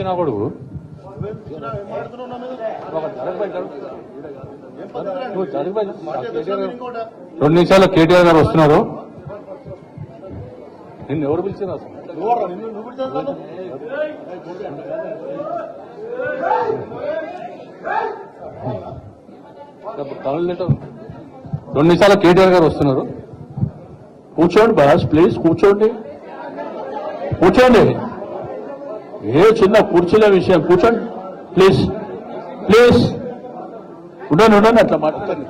పిచ్చినా కొడుకు రెండు నిమిషాలు కేటీఆర్ గారు వస్తున్నారు. నిన్ను ఎవరు పిలిచారు లెటర్ రెండు నిమిషాలు కేటీఆర్ గారు వస్తున్నారు. కూర్చోండి బాస్ ప్లీజ్ కూర్చోండి. కూర్చోండి. ఏ చిన్న కుర్చీల విషయం. కూర్చోండి. ప్లీజ్ ప్లీజ్ ఉండండి ఉండండి అట్లా మాట్లాడండి.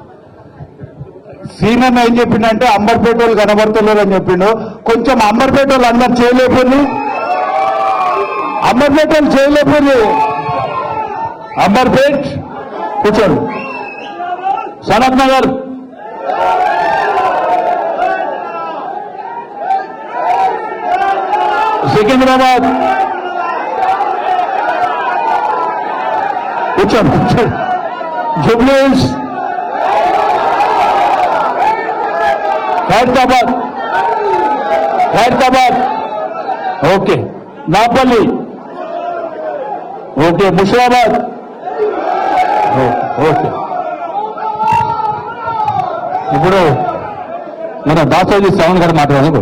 సీఎం ఏం చెప్పిండంటే అంబర్పేట వాళ్ళు కనబడుతున్నారు అని చెప్పిండు. కొంచెం అంబర్పేట వాళ్ళు అందరు చేయలేకపోయింది అంబర్పేట వాళ్ళు చేయలేకపోయింది అంబర్పేట్ కూర్చోండి. సనత్ నగర్. సికింద్రాబాద్. జూబ్లీస్ హైదరాబాద్ హైదరాబాద్ ఓకే నాపల్లి ఓకే ముషిరాబాద్ ఓ- ఓకే ఇప్పుడు మన దాసోజీ శ్రవణ్ గారు మాట్లాడాలి